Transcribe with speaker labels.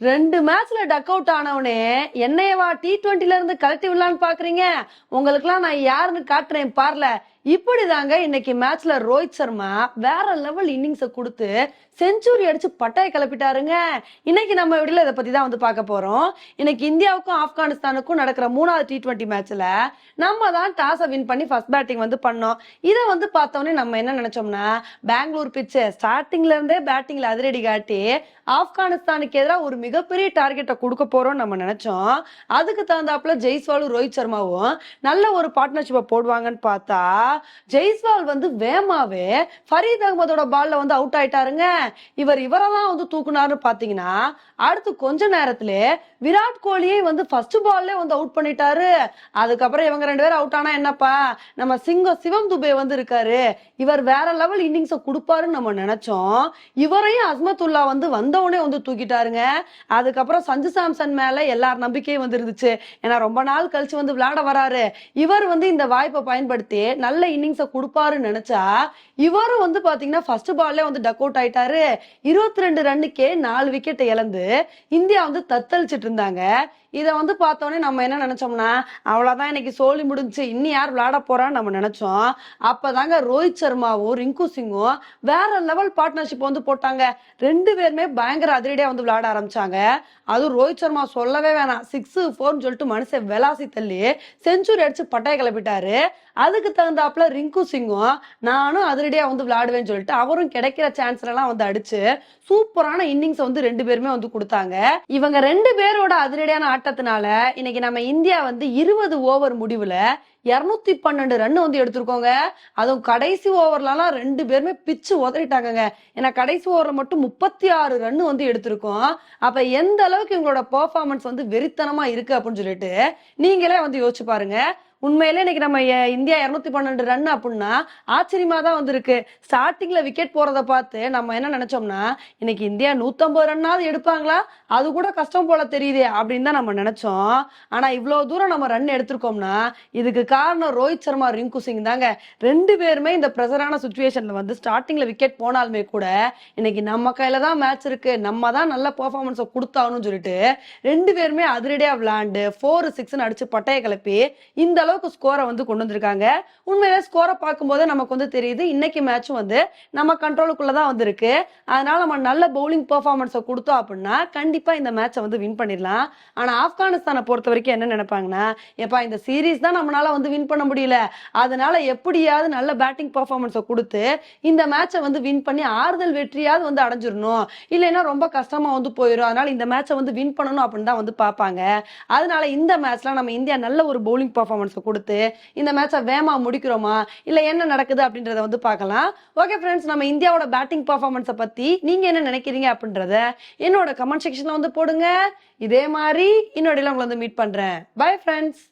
Speaker 1: ரெண்டு மேட்ச்ல duck out ஆனவனே என்னையவா D டுவெண்ட்டில இருந்து கழட்டி விடலான்னு பாக்குறீங்க? உங்களுக்குலாம் நான் யாருன்னு காட்டுறேன் பாருல. இப்படிதாங்க இன்னைக்கு மேட்ச்ல ரோஹித் சர்மா வேற லெவல் இன்னிங்ஸ கொடுத்து செஞ்சுரி அடிச்சு பட்டாய கிளப்பிட்டாருங்க. இன்னைக்கு நம்ம வீடியோல இதை பத்தி தான் வந்து பார்க்க போறோம். இன்னைக்கு இந்தியாவுக்கும் ஆப்கானிஸ்தானுக்கும் நடக்கிற மூணாவது டி டுவெண்ட்டி மேட்ச்ல நம்ம தான் டாஸை வின் பண்ணி ஃபர்ஸ்ட் பேட்டிங் வந்து பண்ணோம். இதை வந்து பார்த்தோன்னே நம்ம என்ன நினைச்சோம்னா பெங்களூர் பிச்சு ஸ்டார்டிங்ல இருந்தே பேட்டிங்ல அதிரடி காட்டி ஆப்கானிஸ்தானுக்கு எதிராக ஒரு மிகப்பெரிய டார்கெட்டை கொடுக்க போறோம் நம்ம நினைச்சோம். அதுக்கு தகுந்தாப்புல ஜெய்ஸ்வாலும் ரோஹித் சர்மாவும் நல்ல ஒரு பார்ட்னர்ஷிப்பை போடுவாங்கன்னு பார்த்தா ஜெய்ஸ்வால் வந்து வேமாவே ஃபரீத் அகமதோட பால்ல வந்து அவுட் ஆயிட்டாருங்க. இவர் இவரை தான் வந்து தூக்குனாருன்னு பாத்தீங்கன்னா அடுத்து கொஞ்ச நேரத்துல விராட் கோலியே வந்து ஃபர்ஸ்ட் பால்லே வந்து அவுட் பண்ணிட்டாரு. அதுக்கப்புறம் இவங்க ரெண்டு பேரும் அவுட் ஆனா என்னப்பா? நம்ம சிங்கம் சிவம் துபே வந்து இருக்காரு. இவர் வேற லெவல் இன்னிங்ஸை கொடுப்பாருன்னு நம்ம நினைச்சோம். இவரையும் அஸ்மத்துல்லா வந்து வந்தவனே வந்து தூக்கிட்டாருங்க. அதுக்கப்புறம் சஞ்சு சாம்சன் மேல எல்லார் நம்பிக்கையும் வந்து இருந்துச்சு ஏன்னா ரொம்ப நாள் கழிச்சு வந்து விளையாட வராரு. இவர் வந்து இந்த வாய்ப்பை பயன்படுத்தி நல்ல இன்னிங்ஸை கொடுப்பாருன்னு நினைச்சா இவரும் வந்து பாத்தீங்கன்னா ஃபர்ஸ்ட் பால்லே வந்து டக் அவுட் ஆயிட்டாரு. இருபத்தி ரெண்டு ரன்னுக்கே நாலு விக்கெட்டை இழந்து இந்தியா வந்து தத்தளிச்சிட்டு இருந்தாங்க. இதை வந்து பார்த்தோன்னே நம்ம என்ன நினைச்சோம்னா அவ்வளவுதான் இன்னைக்கு சோழி முடிஞ்சு இன்னும் யார் விளையாட போறான்னு நம்ம நினைச்சோம். அப்பதாங்க ரோஹித் சர்மாவும் ரிங்கு சிங்கும் வேற லெவல் பார்ட்னர்ஷிப் வந்து போட்டாங்க. ரெண்டு பேருமே பயங்கர அதிரடியா வந்து விளையாட ஆரம்பிச்சாங்க. அதுவும் ரோஹித் சர்மா சொல்லவே வேணாம். சிக்ஸ் ஃபோர்னு சொல்லிட்டு மனுஷன் வெலாசி தள்ளி செஞ்சுரி அடிச்சு பட்டையை கிளப்பிட்டாரு. அதுக்கு தகுந்தாப்புல ரிங்கு சிங்கும் நானும் அதிரடியா வந்து விளையாடுவேன்னு சொல்லிட்டு அவரும் கிடைக்கிற சான்ஸ்ல எல்லாம் வந்து அடிச்சு சூப்பரான இன்னிங்ஸ் வந்து ரெண்டு பேருமே வந்து கொடுத்தாங்க. இவங்க ரெண்டு பேரோட அதிரடியான ஆட்டத்தினால இன்னைக்கு நம்ம இந்தியா வந்து இருபது ஓவர் முடிவுல இருநூத்தி பன்னெண்டு ரன் வந்து எடுத்திருக்கோங்க. அதுவும் கடைசி ஓவர்லலாம் ரெண்டு பேருமே பிச்சு உதறிட்டாங்கங்க. ஏன்னா கடைசி ஓவரில் மட்டும் முப்பத்தி ஆறு ரன் வந்து எடுத்திருக்கோம். அப்போ எந்த அளவுக்கு இவங்களோட பெர்ஃபார்மன்ஸ் வந்து வெறித்தனமாக இருக்கு அப்படின்னு சொல்லிட்டு நீங்களே வந்து யோசிச்சு பாருங்க. உண்மையிலே இன்னைக்கு நம்ம இந்தியா இருநூத்தி பன்னெண்டு ரன் அப்படின்னா ஆச்சரியமா தான் வந்திருக்கு ஸ்டார்டிங்ல விக்கெட் போறத பார்த்து நம்ம என்ன நினைச்சோம்னா இன்னைக்கு இந்தியா நூத்தம்பது ரன்னாவது எடுப்பாங்களா? அது கூட கஷ்டம் போல தெரியுதே அப்படின்னு தான் நம்ம நினைச்சோம். ஆனா இவ்வளவு தூரம் நம்ம ரன் எடுத்திருக்கோம்னா இதுக்கு காரணம் ரோஹித் சர்மா ரிங்கு சிங் தாங்க. ரெண்டு பேருமே இந்த ப்ரெஷரான சுச்சுவேஷன்ல வந்து ஸ்டார்டிங்ல விக்கெட் போனாலுமே கூட இன்னைக்கு நம்ம கையில தான் மேட்ச் இருக்கு. நம்ம தான் நல்ல பெர்ஃபார்மன்ஸை கொடுத்தாகணும்னு சொல்லிட்டு ரெண்டு பேருமே அதிரடியா விளையாண்டு ஃபோர் சிக்ஸ்னு அடிச்சு பட்டைய கிளப்பி இந்த அளவுக்கு ஸ்கோரை வந்து கொண்டு வந்திருக்காங்க. உண்மையிலே ஸ்கோரை பார்க்கும்போது நமக்கு வந்து தெரியுது இன்னைக்கு மேட்சும் வந்து நம்ம கண்ட்ரோலுக்குள்ள தான் வந்திருக்கு. அதனால நம்ம நல்ல பவுலிங் பெர்ஃபார்மன்ஸை கொடுத்தோம் அப்படின்னா கண்டிப்பா இந்த மேட்சை வந்து வின் பண்ணிடலாம். ஆனா ஆப்கானிஸ்தானை பொறுத்த வரைக்கும் என்ன நினைப்பாங்கன்னா எப்பா இந்த சீரீஸ் தான் நம்மளால வந்து வின் பண்ண முடியல. அதனால எப்படியாவது நல்ல பேட்டிங் பெர்ஃபார்மன்ஸை கொடுத்து இந்த மேட்சை வந்து வின் பண்ணி ஆறுதல் வெற்றியாவது வந்து அடைஞ்சிடணும். இல்லைன்னா ரொம்ப கஷ்டமா வந்து போயிடும். அதனால இந்த மேட்சை வந்து வின் பண்ணணும் அப்படின்னு தான் வந்து பார்ப்பாங்க. அதனால இந்த மேட்ச்ல நம்ம இந்தியா நல்ல ஒரு பவுலிங் பெர்ஃபார்மன்ஸை கொடுத்து இந்த மேட்சை வேமா முடிக்கிறோமா? இல்ல என்ன நடக்குது அப்படின்றத வந்து பார்க்கலாம். ஓகே ஃப்ரெண்ட்ஸ் நம்ம இந்தியாவோட பேட்டிங் பர்ஃபார்மன்ஸை பத்தி நீங்க என்ன நினைக்கிறீங்க அப்படின்றத என்னோட கமெண்ட் செக்ஷன்ல வந்து போடுங்க. இதே மாதிரி இன்னொடையில உங்களை வந்து மீட் பண்றேன். Bye friends